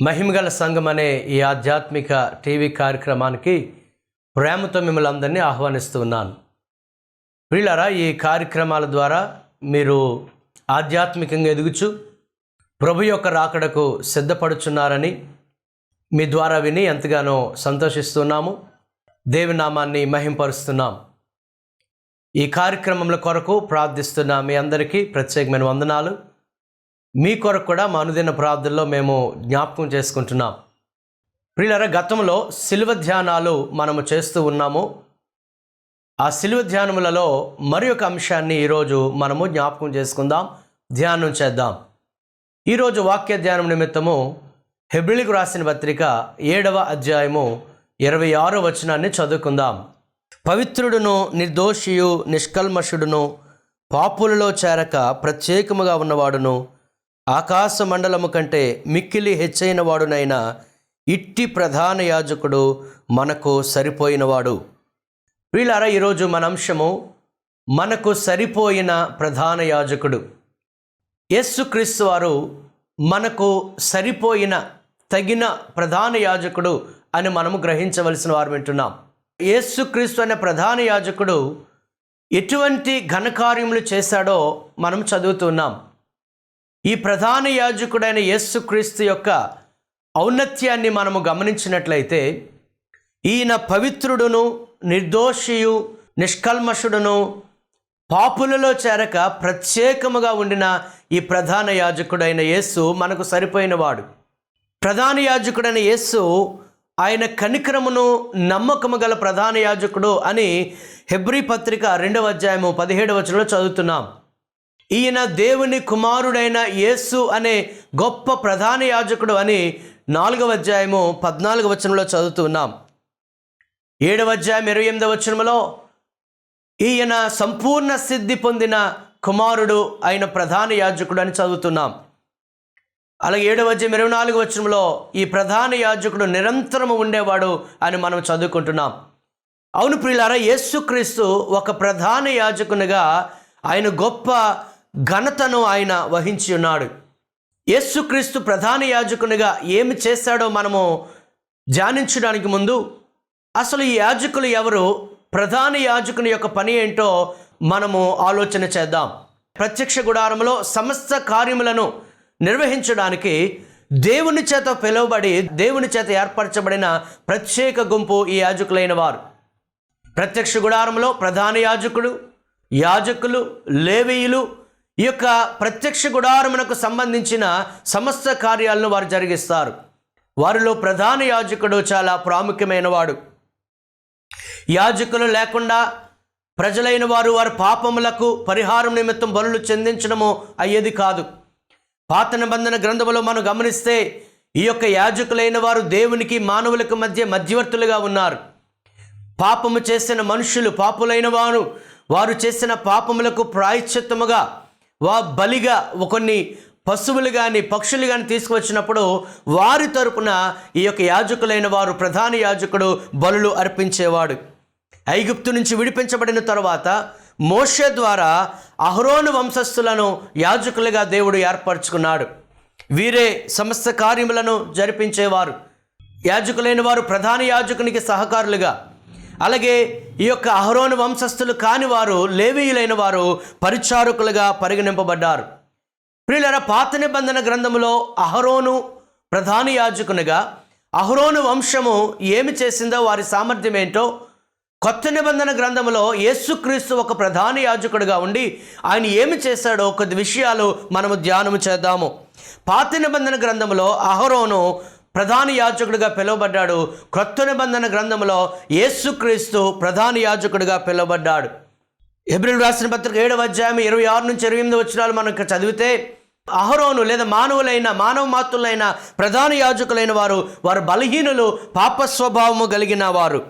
మహిమగల సంఘం అనే ఈ ఆధ్యాత్మిక టీవీ కార్యక్రమానికి ప్రేమతో మిమ్మల్ని అందరినీ ఆహ్వానిస్తున్నాను వీళ్ళారా ఈ కార్యక్రమాల ద్వారా మీరు ఆధ్యాత్మికంగా ఎదుగుచు ప్రభు యొక్క రాకడకు సిద్ధపడుచున్నారని మీ ద్వారా విని ఎంతగానో సంతోషిస్తున్నాము. దేవి నామాన్ని మహింపరుస్తున్నాం. ఈ కార్యక్రమంలో కొరకు ప్రార్థిస్తున్న మీ అందరికీ ప్రత్యేకమైన వందనాలు. మీ కొరకు కూడా మా అనుదిన ప్రార్థనలో మేము జ్ఞాపకం చేసుకుంటున్నాం. ప్రియులర గతంలో శిలువ ధ్యానాలు మనము చేస్తూ ఉన్నాము. ఆ శిలువ ధ్యానములలో మరి ఒక అంశాన్ని ఈరోజు మనము జ్ఞాపకం చేసుకుందాం ధ్యానం చేద్దాం. ఈరోజు వాక్య ధ్యానం నిమిత్తము హెబ్రిలికు రాసిన పత్రిక ఏడవ అధ్యాయము ఇరవై ఆరో వచనాన్ని చదువుకుందాం. పవిత్రుడును నిర్దోషియు నిష్కల్మషుడును పాపులలో చేరక ప్రత్యేకముగా ఉన్నవాడును ఆకాశ మండలము కంటే మిక్కిలి హెచ్చైన వాడునైన ఇట్టి ప్రధాన యాజకుడు మనకు సరిపోయినవాడు. వీళ్ళారా ఈరోజు మన అంశము మనకు సరిపోయిన ప్రధాన యాజకుడు. యేసుక్రీస్తు వారు మనకు సరిపోయిన తగిన ప్రధాన యాజకుడు అని మనము గ్రహించవలసిన వారు వింటున్నాం. యేసుక్రీస్తు అనే ప్రధాన యాజకుడు ఎటువంటి ఘనకార్యములు చేశాడో మనం చదువుతున్నాం ఈ ప్రధాన యాజకుడైన యేసుక్రీస్తు యొక్క ఔన్నత్యాన్ని మనము గమనించినట్లయితే ఈయన పవిత్రుడును నిర్దోషియు నిష్కల్మషుడును పాపులలో చేరక ప్రత్యేకముగా ఉండిన ఈ ప్రధాన యాజకుడైన యేసు మనకు సరిపోయినవాడు. ప్రధాన యాజకుడైన యేసు ఆయన కనికరమును నమ్మకము గల ప్రధాన యాజకుడు అని హెబ్రీ పత్రిక రెండవ అధ్యాయము పదిహేడు వచనంలో చదువుతున్నాం. ఈయన దేవుని కుమారుడైన యేసు అనే గొప్ప ప్రధాన యాజకుడు అని నాలుగవ అధ్యాయము పద్నాలుగు వచనంలో చదువుతున్నాం ఏడవ అధ్యాయం ఇరవై ఎనిమిదవ వచనంలో ఈయన సంపూర్ణ సిద్ధి పొందిన కుమారుడు అయిన ప్రధాన యాజకుడు అని చదువుతున్నాం. అలాగే ఏడవ అధ్యాయం ఇరవై నాలుగు వచనంలో ఈ ప్రధాన యాజకుడు నిరంతరము ఉండేవాడు అని మనం చదువుకుంటున్నాం. అవును ప్రియులారా యేసుక్రీస్తు ఒక ప్రధాన యాజకునిగా ఆయన గొప్ప ఘనతను ఆయన వహించి ఉన్నాడు. యేసుక్రీస్తు ప్రధాన యాజకునిగా ఏమి చేశాడో మనము ధ్యానించడానికి ముందు అసలు ఈ యాజకులు ఎవరు ప్రధాన యాజకుని యొక్క పని ఏంటో మనము ఆలోచన చేద్దాం. ప్రత్యక్ష గుడారంలో సమస్త కార్యములను నిర్వహించడానికి దేవుని చేత పిలువబడి దేవుని చేత ఏర్పరచబడిన ప్రత్యేక గుంపు ఈ యాజకులైన వారు. ప్రత్యక్ష గుడారంలో ప్రధాన యాజకుడు యాజకులు లేవీయులు ఈ యొక్క ప్రత్యక్ష గుడారమునకు సంబంధించిన సమస్త కార్యాలను వారు జరిగిస్తారు. వారిలో ప్రధాన యాజకుడు చాలా ప్రాముఖ్యమైన వాడు యాజకులు లేకుండా ప్రజలైన వారు వారి పాపములకు పరిహారం నిమిత్తం బలులు చెందించడము అయ్యేది కాదు. పాత నిబంధన గ్రంథములో మనం గమనిస్తే ఈ యొక్క యాజకులైన వారు దేవునికి మానవులకు మధ్య మధ్యవర్తులుగా ఉన్నారు. పాపము చేసిన మనుషులు పాపులైన వారు వారు చేసిన పాపములకు ప్రాయశ్చిత్తముగా వా బలిగా కొన్ని పశువులు కానీ పక్షులు కానీ తీసుకువచ్చినప్పుడు వారి తరపున ఈ యొక్క యాజకులైన వారు ప్రధాన యాజకుడు బలులు అర్పించేవాడు. ఐగుప్తు నుంచి విడిపించబడిన తర్వాత మోషే ద్వారా అహరోను వంశస్థులను యాజకులుగా దేవుడు ఏర్పరచుకున్నాడు. వీరే సమస్త కార్యములను జరిపించేవారు. యాజకులైన వారు ప్రధాన యాజకునికి సహకారులుగా అలాగే ఈ యొక్క అహరోను వంశస్థులు కాని వారు లేవీయులైన వారు పరిచారకులుగా పరిగణింపబడ్డారు. ప్రియులర పాత నిబంధన గ్రంథములో అహరోను ప్రధాన యాజకునిగా అహరోను వంశము ఏమి చేసిందో వారి సామర్థ్యం ఏంటో కొత్త నిబంధన గ్రంథంలో యేసుక్రీస్తు ఒక ప్రధాన యాజకుడిగా ఉండి ఆయన ఏమి చేశాడో కొద్ది విషయాలు మనము ధ్యానము చేద్దాము. పాత నిబంధన గ్రంథంలో అహరోను ప్రధాన యాజకుడిగా పిలువబడ్డాడు. క్రొత్త నిబంధన గ్రంథంలో యేసుక్రీస్తు ప్రధాన యాజకుడిగా పిలువబడ్డాడు. ఏప్రిల్ రాసిన పత్రిక ఏడవ అధ్యాయం ఇరవై ఆరు నుంచి ఇరవై ఎనిమిది వచ్చినాలు మనం చదివితే అహరోను లేదా మానవులైన మానవ మాతులైన ప్రధాన యాజకులైన వారు వారు బలహీనులు పాప స్వభావము కలిగిన వారు.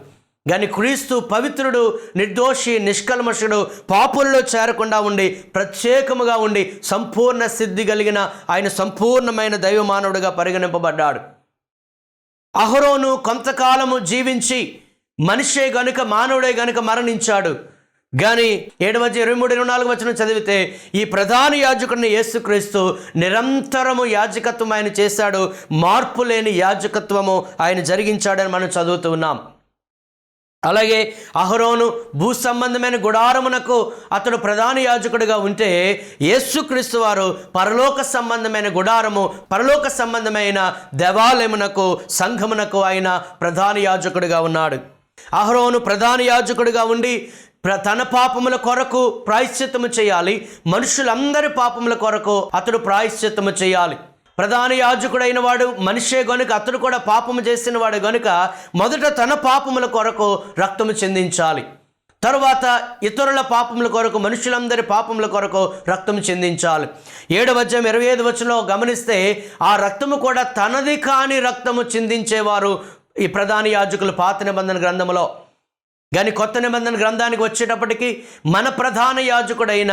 కానీ క్రీస్తు పవిత్రుడు నిర్దోషి నిష్కల్మషుడు పాపుల్లో చేరకుండా ఉండి ప్రత్యేకముగా ఉండి సంపూర్ణ సిద్ధి కలిగిన ఆయన సంపూర్ణమైన దైవమానవుడిగా పరిగణింపబడ్డాడు. అహరోను కొంతకాలము జీవించి మనిషే గనుక మానవుడే గనుక మరణించాడు. కానీ ఏడవ ఇరవై మూడు ఇరవై నాలుగు వచ్చిన చదివితే ఈ ప్రధాన యాజకుడిని యేసుక్రీస్తు నిరంతరము యాజకత్వం ఆయన చేశాడు. మార్పు లేని యాజకత్వము ఆయన జరిగించాడని మనం చదువుతూ ఉన్నాం. అలాగే అహరోను భూ సంబంధమైన గుడారమునకు అతడు ప్రధాన యాజకుడిగా ఉంటే యేసుక్రీస్తు వారు పరలోక సంబంధమైన గుడారము పరలోక సంబంధమైన దేవాలయమునకు సంఘమునకు ఆయన ప్రధాన యాజకుడిగా ఉన్నాడు. అహరోను ప్రధాన యాజకుడిగా ఉండి ప్ర- తన పాపముల కొరకు ప్రాయశ్చిత్తము చేయాలి. మనుషులందరి పాపముల కొరకు అతడు ప్రాయశ్చిత్తము చేయాలి. ప్రధాన యాజకుడైన వాడు మనిషే గనుక అతడు కూడా పాపము చేసిన వాడు గనుక మొదట తన పాపముల కొరకు రక్తము చెందించాలి. తరువాత ఇతరుల పాపముల కొరకు మనుషులందరి పాపముల కొరకు రక్తము చెందించాలి. ఏడవ అధ్యాయం ఇరవై ఐదు వచనంలో గమనిస్తే ఆ రక్తము కూడా తనది కాని రక్తము చిందించేవారు ఈ ప్రధాన యాజకులు పాత నిబంధన గ్రంథములో. కానీ కొత్త నిబంధన గ్రంథానికి వచ్చేటప్పటికి మన ప్రధాన యాజకుడైన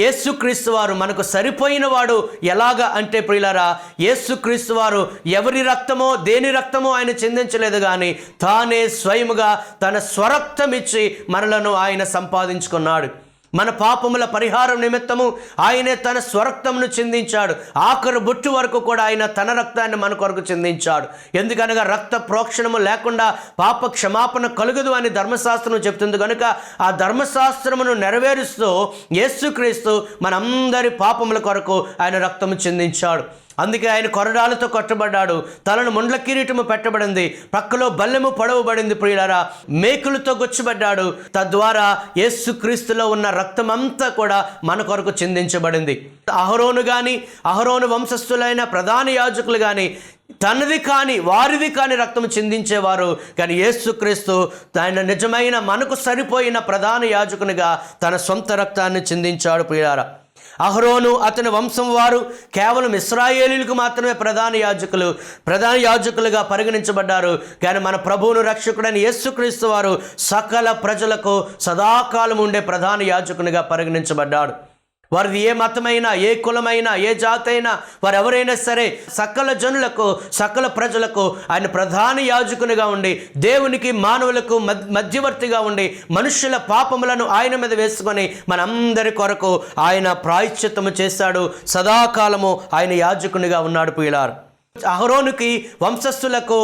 యేసుక్రీస్తు వారు మనకు సరిపోయిన వాడు ఎలాగా అంటే ప్రియులరా యేసుక్రీస్తు వారు ఎవరి రక్తమో దేని రక్తమో ఆయన చెందించలేదు కానీ తానే స్వయముగా తన స్వరక్తం ఇచ్చి మనలను ఆయన సంపాదించుకున్నాడు. మన పాపముల పరిహారం నిమిత్తము ఆయనే తన స్వరక్తమును చిందించాడు. ఆఖరు బొట్టు వరకు కూడా ఆయన తన రక్తాన్ని మన కొరకు చిందించాడు. ఎందుకనగా రక్త ప్రోక్షణము లేకుండా పాప క్షమాపణ కలుగదు అని ధర్మశాస్త్రం చెప్తుంది కనుక ఆ ధర్మశాస్త్రమును నెరవేరుస్తూ యేసుక్రీస్తు మనందరి పాపముల కొరకు ఆయన రక్తము చిందించాడు. అందుకే ఆయన కొరడాలతో కొట్టబడ్డాడు. తలను ముండ్ల కిరీటము పెట్టబడింది. పక్కలో బల్లెము పొడవబడింది ప్రియులారా. మేకులతో గుచ్చబడ్డాడు. తద్వారా యేసుక్రీస్తులో ఉన్న రక్తమంతా కూడా మన కొరకు చిందించబడింది. అహరోను కానీ అహరోను వంశస్థులైన ప్రధాన యాజకులు కానీ తనది కాని వారిది కాని రక్తం చిందించేవారు. కానీ యేసుక్రీస్తు ఆయన నిజమైన మనకు సరిపోయిన ప్రధాన యాజకునిగా తన సొంత రక్తాన్ని చిందించాడు ప్రియారా అహరోను అతని వంశం వారు కేవలం ఇస్రాయేలీలకు మాత్రమే ప్రధాన యాజకులు ప్రధాన యాజకులుగా పరిగణించబడ్డారు. కానీ మన ప్రభువును రక్షకుడైన యేసుక్రీస్తు వారు సకల ప్రజలకు సదాకాలం ఉండే ప్రధాన యాజకునిగా పరిగణించబడ్డాడు. వారిది ఏ మతమైనా ఏ కులమైనా ఏ జాతి అయినా వారు ఎవరైనా సరే సకల జనులకు సకల ప్రజలకు ఆయన ప్రధాన యాజకునిగా ఉండి దేవునికి మానవులకు మధ్యవర్తిగా ఉండి మనుషుల పాపములను ఆయన మీద వేసుకొని మనందరి కొరకు ఆయన ప్రాయశ్చిత్తము చేశాడు. సదాకాలము ఆయన యాజకునిగా ఉన్నాడు పీలారు అహరోనుకి వంశస్థులకు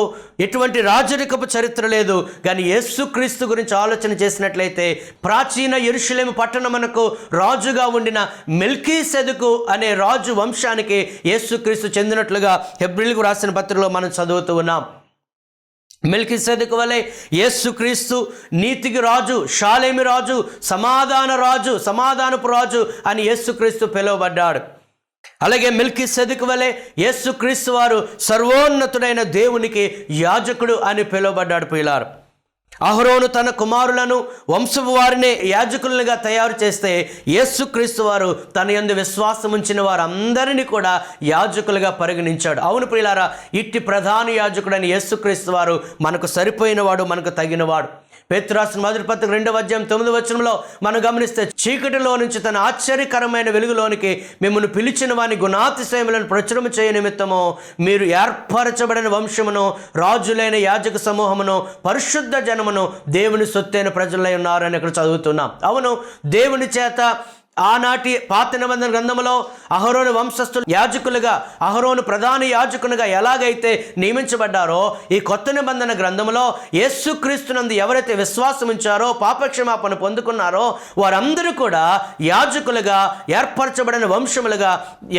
ఎటువంటి రాజరికపు చరిత్ర లేదు. కానీ యేసుక్రీస్తు గురించి ఆలోచన చేసినట్లయితే ప్రాచీన ఎరుషులేము పట్టణమునకు రాజుగా ఉండిన మెల్కీ సెదుకు అనే రాజు వంశానికి యేసుక్రీస్తు చెందినట్లుగా హెబ్రిల్కు రాసిన పత్రికలో మనం చదువుతూ ఉన్నాం. మెల్కిసెదకు వలె యేసుక్రీస్తు నీతికి రాజు షాలేమి రాజు సమాధాన రాజు సమాధానపు రాజు అని యేసుక్రీస్తు పిలువబడ్డాడు. అలాగే మిల్కి సెదుకు వలె యేసుక్రీస్తు వారు సర్వోన్నతుడైన దేవునికి యాజకుడు అని పిలువబడ్డాడు పిల్లారు అహరోను తన కుమారులను వంశపు వారినే యాజకులుగా తయారు చేస్తే యేసుక్రీస్తు వారు తన యందు విశ్వాసం ఉంచిన వారందరినీ కూడా యాజకులుగా పరిగణించాడు. అవును ప్రియులారా ఇట్టి ప్రధాన యాజకుడైన యేసుక్రీస్తు వారు మనకు సరిపోయినవాడు మనకు తగినవాడు. పేతురాసిన మొదటి పత్రిక రెండవ అధ్యాయం తొమ్మిది వచనంలో మనం గమనిస్తే చీకటిలో నుంచి తన ఆశ్చర్యకరమైన వెలుగులోనికి మిమ్మల్ని పిలిచిన వాని గుణాతిశయములను ప్రచురము చేయ నిమిత్తము మీరు ఏర్పరచబడిన వంశమును రాజులైన యాజక సమూహమును పరిశుద్ధ జనమును దేవుని సొత్తైన ప్రజలై ఉన్నారని ఇక్కడ చదువుతున్నాం. అవును దేవుని చేత ఆనాటి పాత నిబంధన గ్రంథంలో అహరోను వంశస్థులు యాజకులుగా అహరోను ప్రధాన యాజకునిగా ఎలాగైతే నియమించబడ్డారో ఈ కొత్త నిబంధన గ్రంథములో యేసుక్రీస్తునందు ఎవరైతే విశ్వాసం ఉంచారో పాపక్షమాపణ పొందుకున్నారో వారందరూ కూడా యాజకులుగా ఏర్పరచబడిన వంశములుగా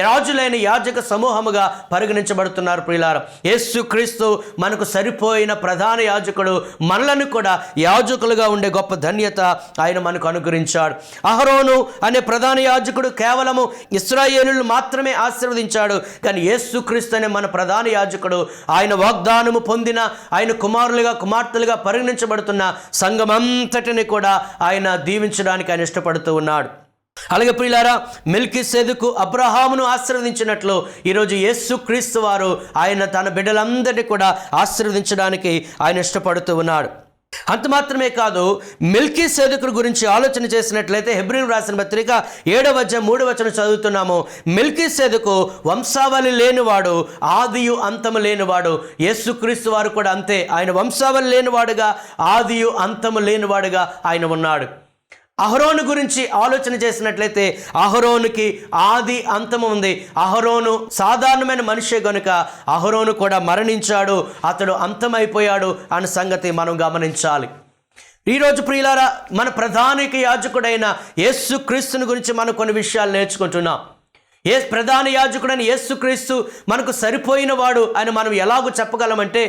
రాజులైన యాజక సమూహముగా పరిగణించబడుతున్నారు ప్రియులార. యేసుక్రీస్తు మనకు సరిపోయిన ప్రధాన యాజకుడు మనలను కూడా యాజకులుగా ఉండే గొప్ప ధన్యత ఆయన మనకు అనుగ్రహించాడు. అహరోను అనే ప్రధాన యాజకుడు కేవలము ఇస్రాయేలులు మాత్రమే ఆశీర్వదించాడు. కానీ యేసుక్రీస్తు అనే మన ప్రధాన యాజకుడు ఆయన వాగ్దానము పొందిన ఆయన కుమారులుగా కుమార్తెలుగా పరిగణించబడుతున్న సంఘమంతటిని కూడా ఆయన దీవించడానికి ఆయన ఇష్టపడుతూ ఉన్నాడు. అలాగే ప్రియులారా మిల్కి సెదుకు అబ్రహామును ఆశీర్వదించినట్లు ఈరోజు యేసు క్రీస్తు వారు ఆయన తన బిడ్డలందరినీ కూడా ఆశీర్వదించడానికి ఆయన ఇష్టపడుతూ ఉన్నాడు. అంత మాత్రమే కాదు మిల్కీ సేదుకుడు గురించి ఆలోచన చేసినట్లయితే హెబ్రిల్ రాసిన పత్రిక ఏడవ అధ్యాయం మూడవ చదువుతున్నాము. మిల్కీ సేదుకు వంశావళి లేనివాడు ఆదియు అంతము లేనివాడు యేసుక్రీస్తు వారు కూడా అంతే. ఆయన వంశావళి లేనివాడుగా ఆదియు అంతము లేనివాడుగా ఆయన ఉన్నాడు. అహరోను గురించి ఆలోచన చేసినట్లయితే అహరోనుకి ఆది అంతము ఉంది. అహరోను సాధారణమైన మనిషే గనుక అహరోను కూడా మరణించాడు అతడు అంతమైపోయాడు అన్న సంగతి మనం గమనించాలి. ఈరోజు ప్రియులారా మన ప్రధానిక యాజకుడైన యేసు క్రీస్తుని గురించి మనం కొన్ని విషయాలు నేర్చుకుంటున్నాం. ఏ ప్రధాన యాజకుడని యేసుక్రీస్తు మనకు సరిపోయిన వాడు అని మనం ఎలాగూ చెప్పగలమంటే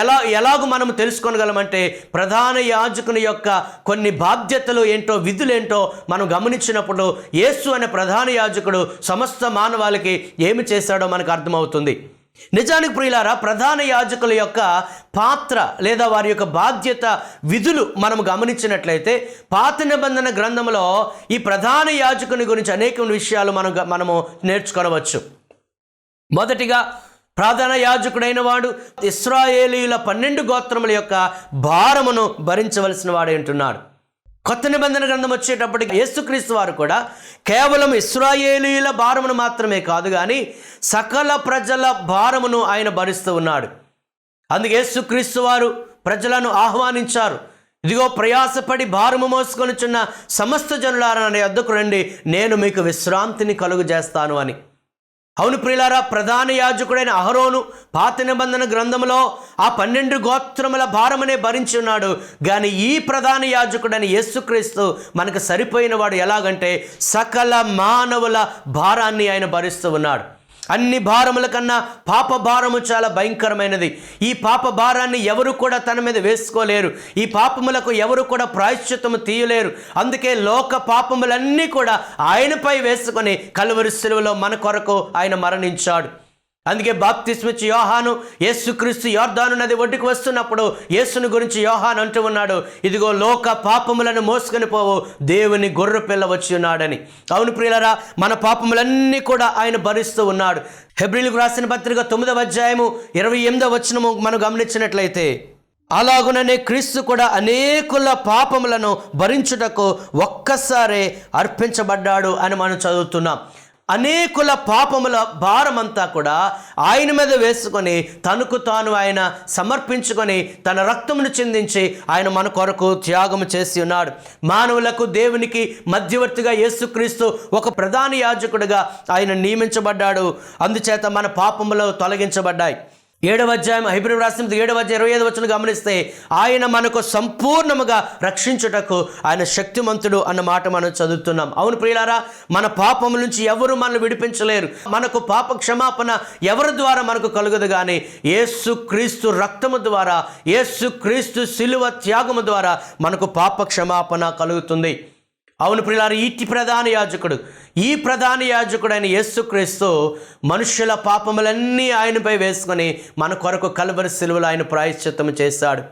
ఎలా ఎలాగూ మనం తెలుసుకోగలమంటే ప్రధాన యాజకుని యొక్క కొన్ని బాధ్యతలు ఏంటో విధులేంటో మనం గమనించినప్పుడు యేసు అనే ప్రధాన యాజకుడు సమస్త మానవాళికి ఏమి చేశాడో మనకు అర్థమవుతుంది. నిజానికి ప్రియులారా ప్రధాన యాజకుల యొక్క పాత్ర లేదా వారి యొక్క బాధ్యత విధులు మనం గమనించినట్లయితే పాత నిబంధన గ్రంథంలో ఈ ప్రధాన యాజకుని గురించి అనేక విషయాలు మనం మనము నేర్చుకోవచ్చు మొదటిగా ప్రధాన యాజకుడైన వాడు ఇస్రాయేలీల పన్నెండు గోత్రముల యొక్క భారమును భరించవలసిన వాడు అంటున్నాడు కొత్త నిబంధన గ్రంథం వచ్చేటప్పటికి యేసుక్రీస్తు వారు కూడా కేవలం ఇస్రాయేలీల భారమును మాత్రమే కాదు కానీ సకల ప్రజల భారమును ఆయన భరిస్తూ ఉన్నాడు. అందుకే యేసుక్రీస్తు వారు ప్రజలను ఆహ్వానించారు. ఇదిగో ప్రయాసపడి భారము మోసుకొనిచున్న సమస్త జనులారా నా యొద్దకు రండి నేను మీకు విశ్రాంతిని కలుగు చేస్తాను అని. అవును ప్రియులారా ప్రధాన యాజకుడైన అహరోను పాత నిబంధన గ్రంథంలో ఆ పన్నెండు గోత్రముల భారమనే భరించి ఉన్నాడు. కానీ ఈ ప్రధాన యాజకుడైన యేసుక్రీస్తు మనకు సరిపోయిన వాడు ఎలాగంటే సకల మానవుల భారాన్ని ఆయన భరిస్తూ ఉన్నాడు. అన్ని భారముల కన్నా పాప భారము చాలా భయంకరమైనది. ఈ పాప భారాన్ని ఎవరు కూడా తన మీద వేసుకోలేరు. ఈ పాపములకు ఎవరు కూడా ప్రాయశ్చిత్తము తీయలేరు. అందుకే లోక పాపములన్నీ కూడా ఆయనపై వేసుకొని కలువరి సెలవులో మన కొరకు ఆయన మరణించాడు. అందుకే బాప్తిస్మిచ్చి యోహాను యేసుక్రీస్తు యోర్ధాను నది ఒడ్డుకు వస్తున్నప్పుడు యేసుని గురించి యోహాను అంటూ ఉన్నాడు ఇదిగో లోక పాపములను మోసుకొని పోవు దేవుని గొర్రె పిల్ల వచ్చి ఉన్నాడని. అవును ప్రియులరా మన పాపములన్నీ కూడా ఆయన భరిస్తూ ఉన్నాడు. హెబ్రిల్కు రాసిన పత్రిక తొమ్మిదవ అధ్యాయము ఇరవై ఎనిమిదవ వచ్చినము మనం గమనించినట్లయితే అలాగుననే క్రీస్తు కూడా అనేకుల పాపములను భరించుటకు ఒక్కసారే అర్పించబడ్డాడు అని మనం చదువుతున్నాం. అనేకుల పాపముల భారమంతా కూడా ఆయన మీద వేసుకొని తనకు తాను ఆయన సమర్పించుకొని తన రక్తమును చిందించి ఆయన మన కొరకు త్యాగము చేసి ఉన్నాడు. మానవులకు దేవునికి మధ్యవర్తిగా యేసుక్రీస్తు ఒక ప్రధాన యాజకుడిగా ఆయన నియమించబడ్డాడు. అందుచేత మన పాపములు తొలగించబడ్డాయి. ఏడవ అధ్యాయం హైబ్రిడ్ రాసిన ఏడవ అధ్యాయం ఇరవై ఐదు వచ్చిన గమనిస్తే ఆయన మనకు సంపూర్ణముగా రక్షించుటకు ఆయన శక్తిమంతుడు అన్న మాట మనం చదువుతున్నాం. అవును ప్రియులారా మన పాపం నుంచి ఎవరు మనల్ని విడిపించలేరు. మనకు పాప క్షమాపణ ఎవరి ద్వారా మనకు కలుగదు కానీ ఏసు క్రీస్తు రక్తము ద్వారా ఏసు క్రీస్తు శిలువ త్యాగము ద్వారా మనకు పాప క్షమాపణ కలుగుతుంది. అవును ప్రియులారు ఈటి ప్రధాన యాజకుడు ఈ ప్రధాన యాజకుడైన యేసుక్రీస్తు మనుషుల పాపములన్నీ ఆయనపై వేసుకొని మన కొరకు కలువరి సెలవులు ఆయన ప్రాయశ్చిత్తం చేశాడు.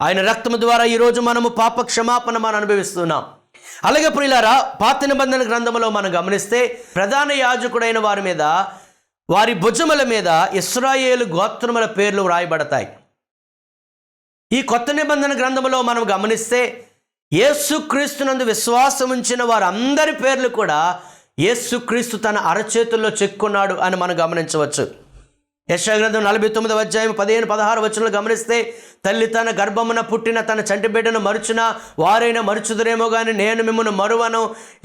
ఆయన రక్తము ద్వారా ఈరోజు మనము పాప క్షమాపణ మనం అనుభవిస్తున్నాం. అలాగే ప్రియులారా పాత నిబంధన గ్రంథంలో మనం గమనిస్తే ప్రధాన యాజకుడైన వారి మీద వారి భుజముల మీద ఇస్రాయేలు గోత్రముల పేర్లు వ్రాయబడతాయి. ఈ కొత్త నిబంధన గ్రంథంలో మనం గమనిస్తే యేసుక్రీస్తునందు విశ్వాసం ఉంచిన వారందరి పేర్లు కూడా యేసుక్రీస్తు తన అరచేతుల్లో చెక్కున్నాడు అని మనం గమనించవచ్చు. యశగ్రంథం నలభై తొమ్మిదవ అధ్యాయం పదిహేను పదహారు వచనాలు గమనిస్తే తల్లి తన గర్భమున పుట్టిన తన చంటి బిడ్డను మరుచున? వారైనా మరుచుదురేమో కానీ నేను మిమ్మల్ని మరువను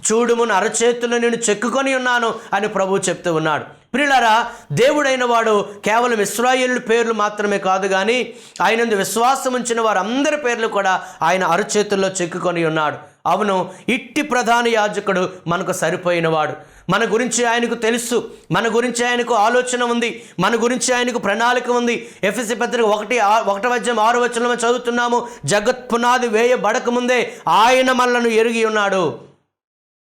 చూడుమును అరచేతులు నేను చెక్కుకొని ఉన్నాను అని ప్రభువు చెప్తూ ఉన్నాడు. ప్రియులారా దేవుడైన వాడు కేవలం ఇస్రాయేలు పేర్లు మాత్రమే కాదు కానీ ఆయన విశ్వాసం ఉంచిన వారందరి పేర్లు కూడా ఆయన అరచేతుల్లో చెక్కుకొని ఉన్నాడు. అవును ఇట్టి ప్రధాన యాజకుడు మనకు సరిపోయినవాడు మన గురించి ఆయనకు తెలుసు. మన గురించి ఆయనకు ఆలోచన ఉంది. మన గురించి ఆయనకు ప్రణాళిక ఉంది. ఎఫ్ఎస్సి పత్రిక ఒకటి ఒకటి ఒకటవ ఆరు వచనంలో చదువుతున్నాము. జగత్ పునాది వేయబడక ముందే ఆయన మనలను ఎరిగి ఉన్నాడు.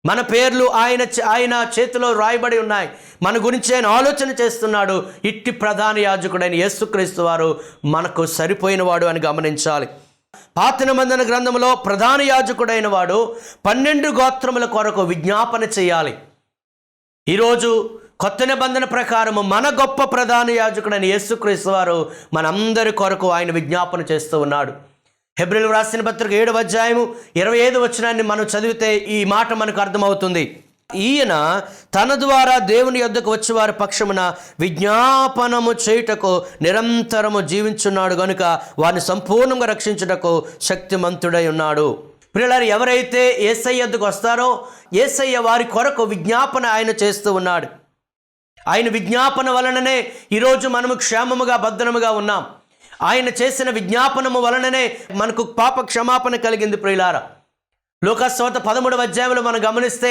మన పేర్లు ఆయన ఆయన చేతిలో రాయబడి ఉన్నాయి. మన గురించి ఆయన ఆలోచన చేస్తున్నాడు. ఇట్టి ప్రధాన యాజకుడైన యేసుక్రీస్తు వారు మనకు సరిపోయినవాడు అని గమనించాలి. పాత నిబంధన గ్రంథంలో ప్రధాన యాజకుడైన వాడు పన్నెండు గోత్రముల కొరకు విజ్ఞాపన చేయాలి. ఈరోజు కొత్త నిబంధన ప్రకారము మన గొప్ప ప్రధాన యాజకుడైన యేసుక్రీస్తు వారు మనందరి కొరకు ఆయన విజ్ఞాపన చేస్తూ ఉన్నాడు. హెబ్రిల్ రాసిన పత్రిక ఏడు అధ్యాయము ఇరవై ఐదు వచనాన్ని మనం చదివితే ఈ మాట మనకు అర్థమవుతుంది. ఈయన తన ద్వారా దేవుని యొద్దకు వచ్చేవారి పక్షమున విజ్ఞాపనము చేయుటకు నిరంతరము జీవించున్నాడు కనుక వారిని సంపూర్ణంగా రక్షించుటకు శక్తిమంతుడై ఉన్నాడు. పిల్లలు ఎవరైతే ఏసయ్యకు వస్తారో ఏసయ్య వారి కొరకు విజ్ఞాపన ఆయన చేస్తూ ఉన్నాడు. ఆయన విజ్ఞాపన వలననే ఈరోజు మనము క్షేమముగా భద్రముగా ఉన్నాం. ఆయన చేసిన విజ్ఞాపనము వలననే మనకు పాప క్షమాపణ కలిగింది ప్రియులారా. లోకస్వత పదమూడవ అధ్యాయంలో మనం గమనిస్తే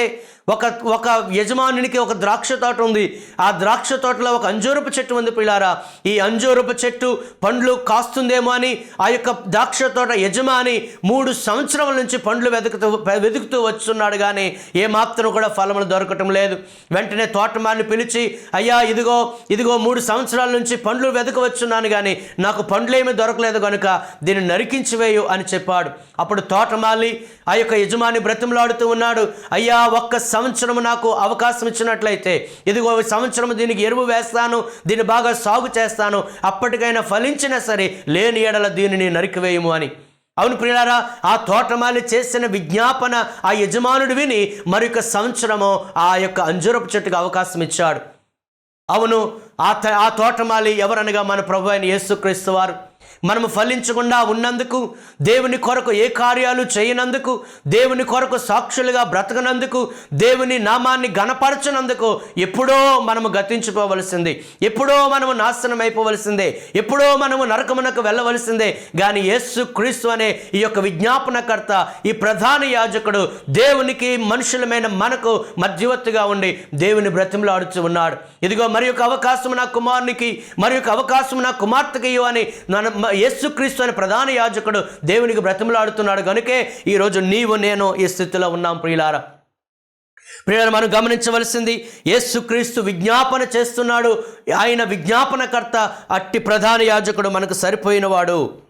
ఒక ఒక యజమానునికి ఒక ద్రాక్ష తోట ఉంది. ఆ ద్రాక్ష తోటలో ఒక అంజూరపు చెట్టు ఉంది పిల్లారా. ఈ అంజూరపు చెట్టు పండ్లు కాస్తుందేమో అని ఆ యొక్క ద్రాక్ష తోట యజమాని మూడు సంవత్సరాల నుంచి పండ్లు వెతుకుతూ వెతుకుతూ వస్తున్నాడు కానీ ఏమాత్రం కూడా ఫలములు దొరకటం లేదు. వెంటనే తోటమారిని పిలిచి అయ్యా ఇదిగో ఇదిగో మూడు సంవత్సరాల నుంచి పండ్లు వెతకవచ్చున్నాను కానీ నాకు పండ్లేమీ దొరకలేదు కనుక దీన్ని నరికించి వేయు అని చెప్పాడు. అప్పుడు తోటమాలి ఆ యొక్క యజమాని బ్రతిమలాడుతూ ఉన్నాడు. అయ్యా ఒక్క సంవత్సరం నాకు అవకాశం ఇచ్చినట్లయితే ఇదిగో సంవత్సరం దీనికి ఎరువు వేస్తాను దీన్ని బాగా సాగు చేస్తాను అప్పటికైనా ఫలించినా సరే లేని ఎడల దీనిని నరికివేయము అని. అవును ప్రియులారా ఆ తోటమాలి చేసిన విజ్ఞాపన ఆ యజమానుడు విని మరొక సంవత్సరము ఆ యొక్క అంజురపు చెట్టుకు అవకాశం ఇచ్చాడు. అవును ఆ త- ఆ తోటమాలి ఎవరనగా మన ప్రభు అయిన యేసుక్రీస్తు వారు? మనము ఫలించకుండా ఉన్నందుకు దేవుని కొరకు ఏ కార్యాలు చేయనందుకు దేవుని కొరకు సాక్షులుగా బ్రతకనందుకు దేవుని నామాన్ని గణపరచనందుకు ఎప్పుడో మనము గతించిపోవలసింది ఎప్పుడో మనము నాశనం అయిపోవలసిందే ఎప్పుడో మనము నరకమునకు వెళ్ళవలసిందే. కానీ యేసు క్రీస్తు అనే ఈ యొక్క విజ్ఞాపనకర్త ఈ ప్రధాన యాజకుడు దేవునికి మనుషులమైన మనకు మధ్యవర్తిగా ఉండి దేవుని బ్రతిమలాడుచు ఉన్నాడు. ఇదిగో మరి యొక్క అవకాశం నా కుమారునికి మరి యొక్క అవకాశం నా కుమార్తెకి అని మన యేసుక్రీస్తు అనే ప్రధాన యాజకుడు దేవునికి బ్రతిమలాడుతున్నాడు. కనుకే ఈరోజు నీవు నేను ఈ స్థితిలో ఉన్నాం ప్రియులారా. ప్రియులను మనం గమనించవలసింది యేసుక్రీస్తు విజ్ఞాపన చేస్తున్నాడు. ఆయన విజ్ఞాపనకర్త అట్టి ప్రధాన యాజకుడు మనకు సరిపోయినవాడు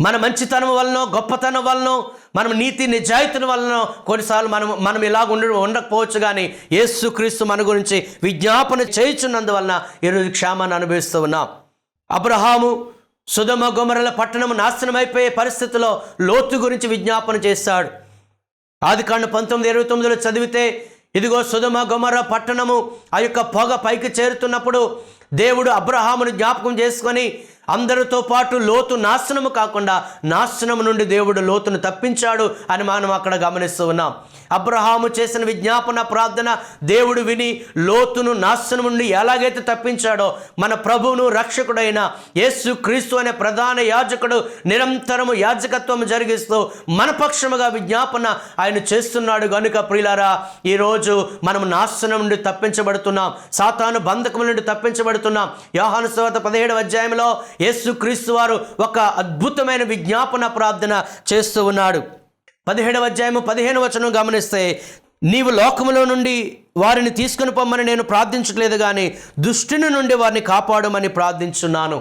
మన మంచితనం వలన గొప్పతనం వలన మనం నీతి నిజాయితీల వలన కొన్నిసార్లు మనం మనం ఇలాగ ఉండ ఉండకపోవచ్చు కానీ యేసుక్రీస్తు మన గురించి విజ్ఞాపన చేయుచున్నందువలన ఈరోజు క్షేమాన్ని అనుభవిస్తూ ఉన్నాం. అబ్రహాము సుధమ గుమరల పట్టణం నాశనమైపోయే పరిస్థితిలో లోతు గురించి విజ్ఞాపన చేశాడు ఆది కాండ పంతొమ్మిది ఇరవై తొమ్మిదిలో చదివితే ఇదిగో సుధమ గుమర పట్టణము ఆ యొక్క పొగ పైకి చేరుతున్నప్పుడు దేవుడు అబ్రహామును జ్ఞాపకం చేసుకొని అందరితో పాటు లోతు నాశనము కాకుండా నాశనము నుండి దేవుడు లోతును తప్పించాడు అని మనం అక్కడ గమనిస్తూ ఉన్నాం. అబ్రహాము చేసిన విజ్ఞాపన ప్రార్థన దేవుడు విని లోతును నాశనం నుండి ఎలాగైతే తప్పించాడో మన ప్రభువును రక్షకుడైన యేసు క్రీస్తు అనే ప్రధాన యాజకుడు నిరంతరము యాజకత్వం జరిగిస్తూ మన పక్షముగా విజ్ఞాపన ఆయన చేస్తున్నాడు. గనుక ప్రియులారా ఈరోజు మనం నాశనం నుండి తప్పించబడుతున్నాం. సాతాను బంధకం నుండి తప్పించబడుతున్నాం. యోహాను సువార్త పదిహేడు అధ్యాయంలో యేసుక్రీస్తు వారు ఒక అద్భుతమైన విజ్ఞాపన ప్రార్థన చేస్తూ ఉన్నాడు. పదిహేడవ అధ్యాయము పదిహేను వచనం గమనిస్తే నీవు లోకములో నుండి వారిని తీసుకుని పొమ్మని నేను ప్రార్థించట్లేదు కానీ దుష్టుని నుండి వారిని కాపాడమని ప్రార్థించున్నాను.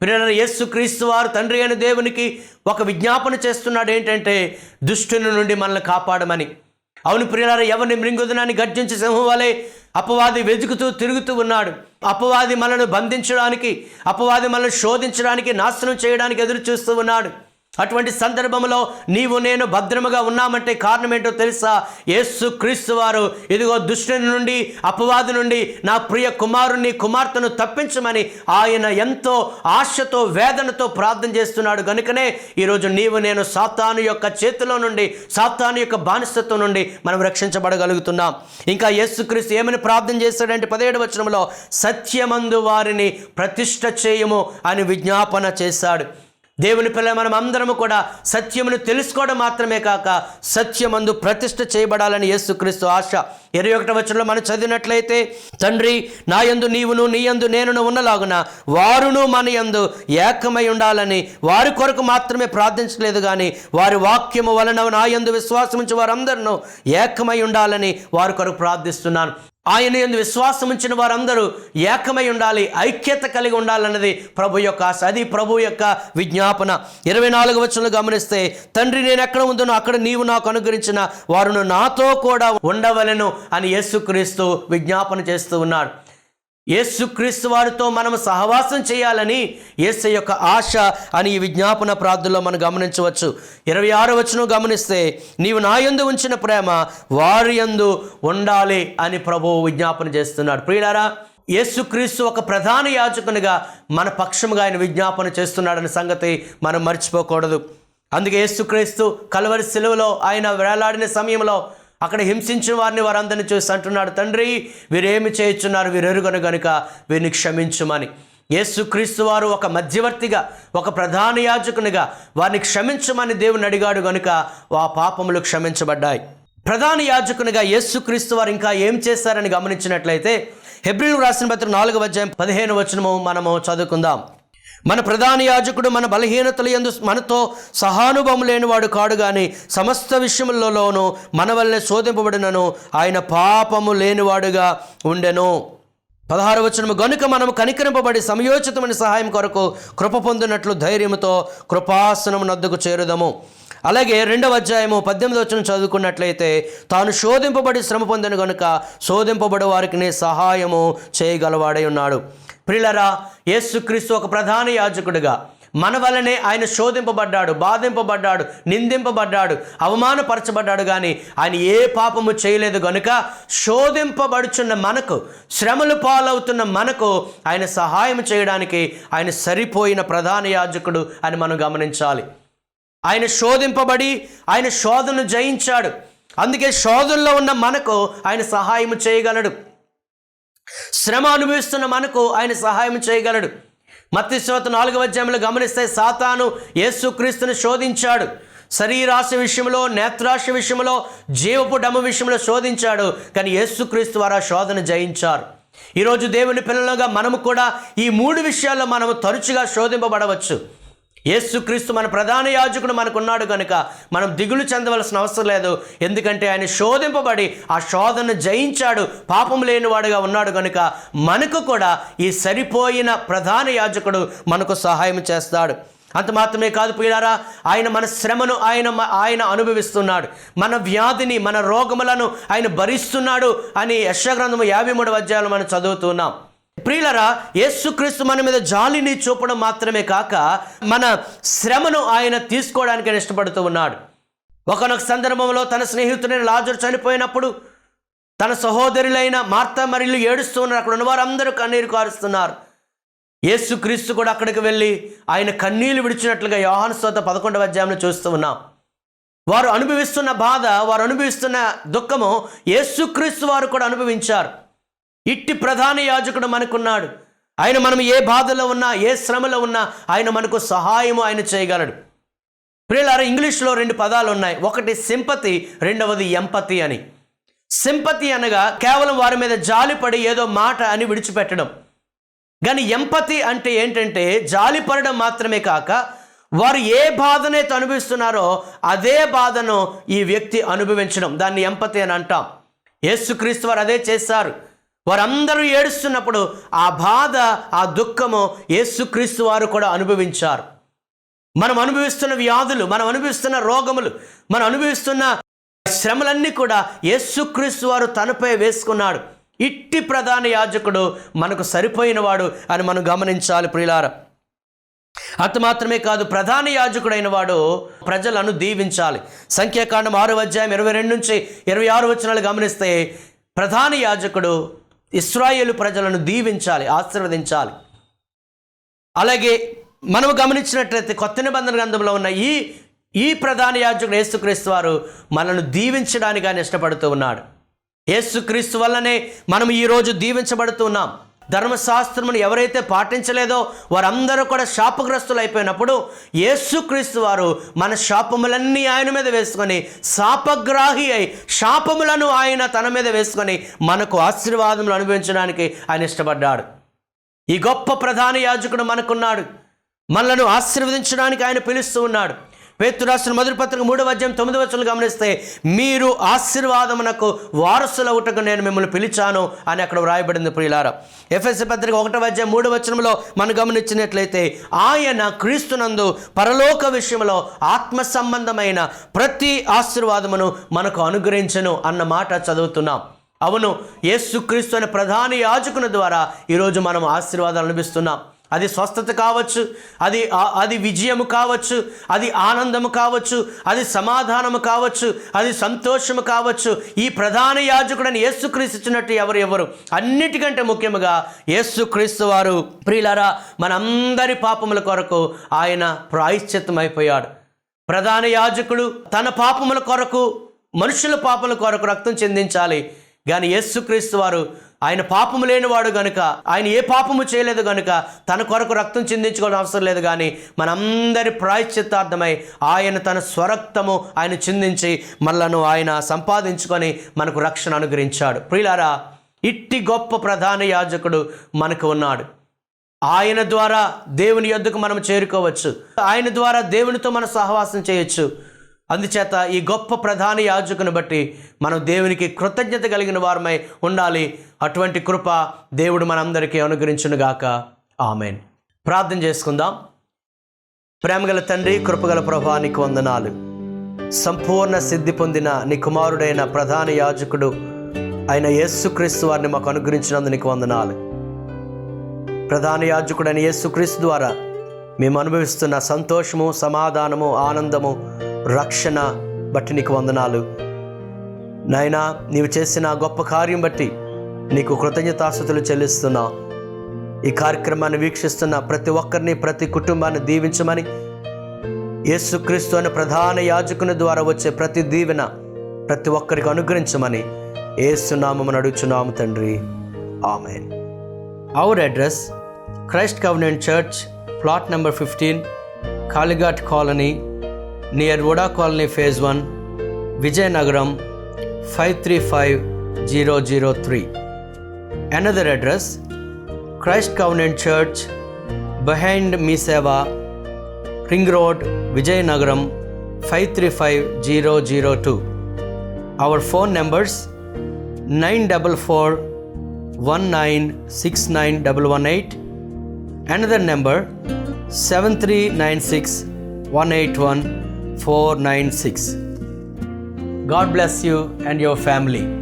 ప్రేరణ యేసుక్రీస్తు వారు తండ్రి అయిన దేవునికి ఒక విజ్ఞాపన చేస్తున్నాడు ఏంటంటే దుష్టుని నుండి మనల్ని కాపాడమని. అవును ప్రియులారా ఎవరిని మృంగుదనాన్ని గర్జించి సింహం వలె అపవాది వెతుకుతూ తిరుగుతూ ఉన్నాడు. అపవాది మనను బంధించడానికి అపవాది మనల్ని శోధించడానికి నాశనం చేయడానికి ఎదురు చూస్తూ ఉన్నాడు. అటువంటి సందర్భంలో నీవు నేను భద్రముగా ఉన్నామంటే కారణం ఏంటో తెలుసా? యేసు క్రీస్తు వారు ఇదిగో దుష్టుని నుండి అపవాది నుండి నా ప్రియ కుమారుని కుమార్తెను తప్పించమని ఆయన ఎంతో ఆశతో వేదనతో ప్రార్థన చేస్తున్నాడు. కనుకనే ఈరోజు నీవు నేను సాతాను యొక్క చేతిలో నుండి సాతాను యొక్క బానిసత్వం నుండి మనం రక్షించబడగలుగుతున్నాం. ఇంకా యేసుక్రీస్తు ఏమని ప్రార్థన చేస్తాడంటే పదిహేడు వచనంలో సత్యమందు వారిని ప్రతిష్ట చేయము అని విజ్ఞాపన చేశాడు. దేవుని పిల్ల మనం అందరము కూడా సత్యమును తెలుసుకోవడం మాత్రమే కాక సత్యమందు ప్రతిష్ట చేయబడాలని యేసుక్రీస్తు ఆశ. ఇరవై ఒకటి వచనంలో మనం చదివినట్లయితే తండ్రి నా యందు నీవును నీ యందు నేనును ఉన్నలాగున వారును మన యందు ఏకమై ఉండాలని వారి కొరకు మాత్రమే ప్రార్థించలేదు కానీ వారి వాక్యము వలన నా యందు విశ్వాసం ఉంచి వారందరినూ ఏకమై ఉండాలని వారి కొరకు ప్రార్థిస్తున్నాను. ఆయన ఎందు విశ్వాసం ఉంచిన వారందరూ ఏకమై ఉండాలి ఐక్యత కలిగి ఉండాలన్నది ప్రభు యొక్క ఆశ. అది ప్రభు యొక్క విజ్ఞాపన. ఇరవై నాలుగు వచ్చులు గమనిస్తే తండ్రి నేను ఎక్కడ ఉందనో అక్కడ నీవు నాకు అనుగ్రహించిన వారును నాతో కూడా ఉండవలెను అని యేసుక్రీస్తు విజ్ఞాపన చేస్తూ ఉన్నాడు. యేసుక్రీస్తు వారితో మనం సహవాసం చేయాలని ఏసు యొక్క ఆశ అని ఈ విజ్ఞాపన ప్రార్థనలో మనం గమనించవచ్చు. ఇరవై ఆరు వచనం గమనిస్తే నీవు నా యందు ఉంచిన ప్రేమ వారి యందు ఉండాలి అని ప్రభువు విజ్ఞాపన చేస్తున్నాడు. ప్రియులారా యేసుక్రీస్తు ఒక ప్రధాన యాజకునిగా మన పక్షముగా ఆయన విజ్ఞాపన చేస్తున్నాడనే సంగతి మనం మర్చిపోకూడదు. అందుకే యేసుక్రీస్తు కలవరి సెలవులో ఆయన వేలాడిన సమయంలో అక్కడ హింసించిన వారిని వారందరిని చూసి అంటున్నాడు తండ్రి వీరేమి చేయుచున్నారు? వీరెరుగను గనుక వీరిని క్షమించుమని. యేసుక్రీస్తు వారు ఒక మధ్యవర్తిగా ఒక ప్రధాన యాజకునిగా వారిని క్షమించమని దేవుని అడిగాడు గనుక ఆ పాపములు క్షమించబడ్డాయి. ప్రధాన యాజకునిగా యేసుక్రీస్తు వారు ఇంకా ఏం చేశారని గమనించినట్లయితే హెబ్రిల్ రాసిన పత్రిక నాలుగవ అధ్యాయం పదిహేను వచనము మనము చదువుకుందాం. మన ప్రధాన యాజకుడు మన బలహీనతలు ఎందు మనతో సహానుభవం లేనివాడు కాడు కానీ సమస్త విషయములలోనూ మన వల్లనే శోధింపబడినను ఆయన పాపము లేనివాడుగా ఉండెను. పదహారు వచనము గనుక మనము కనికరింపబడి సమయోచితమైన సహాయం కొరకు కృప పొందినట్లు ధైర్యముతో కృపాసనము నద్దుకు చేరుదము. అలాగే రెండవ అధ్యాయము పద్దెనిమిది వచ్చిన చదువుకున్నట్లయితే తాను శోధింపబడి శ్రమ పొందిన గనుక శోధింపబడి వారికి సహాయము చేయగలవాడై ఉన్నాడు. ప్రిలరా యేసుక్రీస్తు ఒక ప్రధాన యాజకుడిగా మన వలనే ఆయన శోధింపబడ్డాడు బాధింపబడ్డాడు నిందింపబడ్డాడు అవమానపరచబడ్డాడు కానీ ఆయన ఏ పాపము చేయలేదు గనుక శోధింపబడుచున్న మనకు శ్రమలు పాలవుతున్న మనకు ఆయన సహాయం చేయడానికి ఆయన సరిపోయిన ప్రధాన యాజకుడు అని మనం గమనించాలి. ఆయన శోధింపబడి ఆయన శోధను జయించాడు. అందుకే శోధనలో ఉన్న మనకు ఆయన సహాయం చేయగలడు. శ్రమ అనుభవిస్తున్న మనకు ఆయన సహాయం చేయగలడు. మత్స్యవత నాలుగవ అధ్యాయంలో గమనిస్తే సాతాను యేసుక్రీస్తుని శోధించాడు. శరీరాశ విషయంలో నేత్రాశ విషయంలో జీవపు డమ్మ విషయంలో శోధించాడు. కానీ యేసుక్రీస్తు వారు ఆ శోధన జయించారు. ఈరోజు దేవుని పిల్లలుగా మనము కూడా ఈ మూడు విషయాల్లో మనము తరచుగా శోధింపబడవచ్చు. యేసుక్రీస్తు మన ప్రధాన యాజకుడు మనకున్నాడు కనుక మనం దిగులు చెందవలసిన అవసరం లేదు. ఎందుకంటే ఆయన శోధింపబడి ఆ శోధన జయించాడు. పాపం లేనివాడుగా ఉన్నాడు కనుక మనకు కూడా ఈ సరిపోయిన ప్రధాన యాజకుడు మనకు సహాయం చేస్తాడు. అంత మాత్రమే కాదు పోయినారా ఆయన మన శ్రమను ఆయన ఆయన అనుభవిస్తున్నాడు. మన వ్యాధిని మన రోగములను ఆయన భరిస్తున్నాడు అని యశగ్రంథము యాభై మూడు అధ్యాయులు మనం చదువుతున్నాం. ప్రియులరా యేసుక్రీస్తు మన మీద జాలిని చూపడం మాత్రమే కాక మన శ్రమను ఆయన తీసుకోవడానికి ఇష్టపడుతూ ఉన్నాడు. ఒకనొక సందర్భంలో తన స్నేహితుడైన లాజరు చనిపోయినప్పుడు తన సహోదరులైన మార్త మరియు ఏడుస్తూ ఉన్నారు అక్కడ ఉన్న వారందరూ కన్నీరు కారుస్తున్నారు. యేసుక్రీస్తు కూడా అక్కడికి వెళ్ళి ఆయన కన్నీళ్ళు విడిచినట్లుగా యోహాను స్తోత పదకొండవ అధ్యాయంలో చూస్తూ ఉన్నాం. వారు అనుభవిస్తున్న బాధ వారు అనుభవిస్తున్న దుఃఖము యేసుక్రీస్తు వారు కూడా అనుభవించారు. ఇట్టి ప్రధాన యాజకుడు మనకున్నాడు. ఆయన మనం ఏ బాధలో ఉన్నా ఏ శ్రమలో ఉన్నా ఆయన మనకు సహాయము ఆయన చేయగలడు. ప్రియులారా ఇంగ్లీష్లో రెండు పదాలు ఉన్నాయి ఒకటి సింపతి రెండవది ఎంపతి అని. సింపతి అనగా కేవలం వారి మీద జాలిపడి ఏదో మాట అని విడిచిపెట్టడం. కానీ ఎంపతి అంటే ఏంటంటే జాలిపడడం మాత్రమే కాక వారు ఏ బాధనైతే అనుభవిస్తున్నారో అదే బాధను ఈ వ్యక్తి అనుభవించడం. దాన్ని ఎంపతి అని అంటాం. యేసుక్రీస్తు వారు అదే చేశారు. వారందరూ ఏడుస్తున్నప్పుడు ఆ బాధ ఆ దుఃఖము యేసుక్రీస్తు వారు కూడా అనుభవించారు. మనం అనుభవిస్తున్న వ్యాధులు మనం అనుభవిస్తున్న రోగములు మనం అనుభవిస్తున్న శ్రమలన్నీ కూడా యేసుక్రీస్తు వారు తనపై వేసుకున్నాడు. ఇట్టి ప్రధాన యాజకుడు మనకు సరిపోయినవాడు అని మనం గమనించాలి ప్రియులార. అంత మాత్రమే కాదు ప్రధాన యాజకుడైన వాడు ప్రజలను దీవించాలి. సంఖ్యాకాండం ఆరు అధ్యాయం ఇరవై రెండు నుంచి ఇరవై ఆరు వచనాలు గమనిస్తే ప్రధాన యాజకుడు ఇస్రాయేలు ప్రజలను దీవించాలి ఆశీర్వదించాలి. అలాగే మనం గమనించినట్లయితే కొత్త నిబంధన గ్రంథంలో ఉన్న ఈ ఈ ప్రధాన యాజకుడు యేసుక్రీస్తు వారు మనల్ని దీవించడానికి ఆయన ఇష్టపడుతూ ఉన్నాడు. యేసుక్రీస్తు వల్లనే మనం ఈరోజు దీవించబడుతున్నాం ధర్మశాస్త్రమును ఎవరైతే పాటించలేదో వారందరూ కూడా శాపగ్రస్తులు అయిపోయినప్పుడు యేసుక్రీస్తు వారు మన శాపములన్నీ ఆయన మీద వేసుకొని శాపగ్రాహి అయి శాపములను ఆయన తన మీద వేసుకొని మనకు ఆశీర్వాదములు అనుభవించడానికి ఆయన ఇష్టపడ్డాడు. ఈ గొప్ప ప్రధాన యాజకుడు మనకున్నాడు. మనలను ఆశీర్వదించడానికి ఆయన పిలుస్తూ ఉన్నాడు. పేతు రాసిన మొదటి పత్రిక మూడవ అధ్యాయం తొమ్మిది వచ్చలు గమనిస్తే మీరు ఆశీర్వాదమునకు వారసుల ఉటకు నేను మిమ్మల్ని పిలిచాను అని అక్కడ వ్రాయబడింది ప్రియులారా. ఎఫ్ఎస్సి పత్రిక ఒకటవ అధ్యాయం మూడు వచనంలో మనం గమనించినట్లయితే ఆయన క్రీస్తునందు పరలోక విషయంలో ఆత్మ సంబంధమైన ప్రతి ఆశీర్వాదమును మనకు అనుగ్రహించను అన్న మాట చదువుతున్నాం. అవును యేసుక్రీస్తు అనే ప్రధాన యాజకుని ద్వారా ఈరోజు మనం ఆశీర్వాదాలు అనిపిస్తున్నాం అది స్వస్థత కావచ్చు అది అది విజయము కావచ్చు అది ఆనందము కావచ్చు అది సమాధానము కావచ్చు అది సంతోషము కావచ్చు. ఈ ప్రధాన యాజకుడని యేసుక్రీస్తున్నట్టు ఎవరు ఎవరు? అన్నిటికంటే ముఖ్యముగా యేసుక్రీస్తు వారు. ప్రియులారా మనందరి పాపముల కొరకు ఆయన ప్రాయశ్చిత్తం అయిపోయాడు ప్రధాన యాజకుడు తన పాపముల కొరకు మనుషుల పాపముల కొరకు రక్తం చెందించాలి. కానీ యేసుక్రీస్తు వారు ఆయన పాపము లేనివాడు గనుక ఆయన ఏ పాపము చేయలేదు గనుక తన కొరకు రక్తం చిందించుకోవడం అవసరం లేదు కానీ మనందరి ప్రాయశ్చిత్తార్థమై ఆయన తన స్వరక్తము ఆయన చిందించి మనలను ఆయన సంపాదించుకొని మనకు రక్షణ అనుగ్రహించాడు. ప్రియులారా ఇట్టి గొప్ప ప్రధాన యాజకుడు మనకు ఉన్నాడు. ఆయన ద్వారా దేవుని యొద్దకు మనం చేరుకోవచ్చు. ఆయన ద్వారా దేవునితో మనం సహవాసం చేయొచ్చు. అందుచేత ఈ గొప్ప ప్రధాన యాజకుని బట్టి మనం దేవునికి కృతజ్ఞత కలిగిన వారమై ఉండాలి. అటువంటి కృప దేవుడు మనందరికీ అనుగ్రహించునుగాక. ఆమెన్. ప్రార్థన చేసుకుందాం. ప్రేమగల తండ్రి కృపగల ప్రభా నీకు వందనాలు. సంపూర్ణ సిద్ధి పొందిన నీ కుమారుడైన ప్రధాన యాజకుడు అయిన యేసుక్రీస్తు వారిని మాకు అనుగ్రహించినందుకు నీకు వందనాలు. ప్రధాన యాజకుడైన యేసుక్రీస్తు ద్వారా మేము అనుభవిస్తున్న సంతోషము సమాధానము ఆనందము రక్షణ బట్టి నీకు వందనాలు. నాయనా నీవు చేసిన గొప్ప కార్యం బట్టి నీకు కృతజ్ఞతాస్థుతులు చెల్లిస్తున్నా. ఈ కార్యక్రమాన్ని వీక్షిస్తున్న ప్రతి ఒక్కరిని ప్రతి కుటుంబాన్ని దీవించమని యేసుక్రీస్తు అనే ప్రధాన యాజకుని ద్వారా వచ్చే ప్రతి దీవెన ప్రతి ఒక్కరికి అనుగ్రహించమని ఏసునామని అడుగుచున్నాము తండ్రి. ఆమె our address Christ covenant church plot number fifteen Kalighat colony near Voda Colony Phase 1, Vijayanagaram 535003. Another address Christ Covenant Church behind Miseva, Ring Road, Vijayanagaram 535002. Our phone numbers 944 1969118. Another number 7396181 496. God bless you and your family.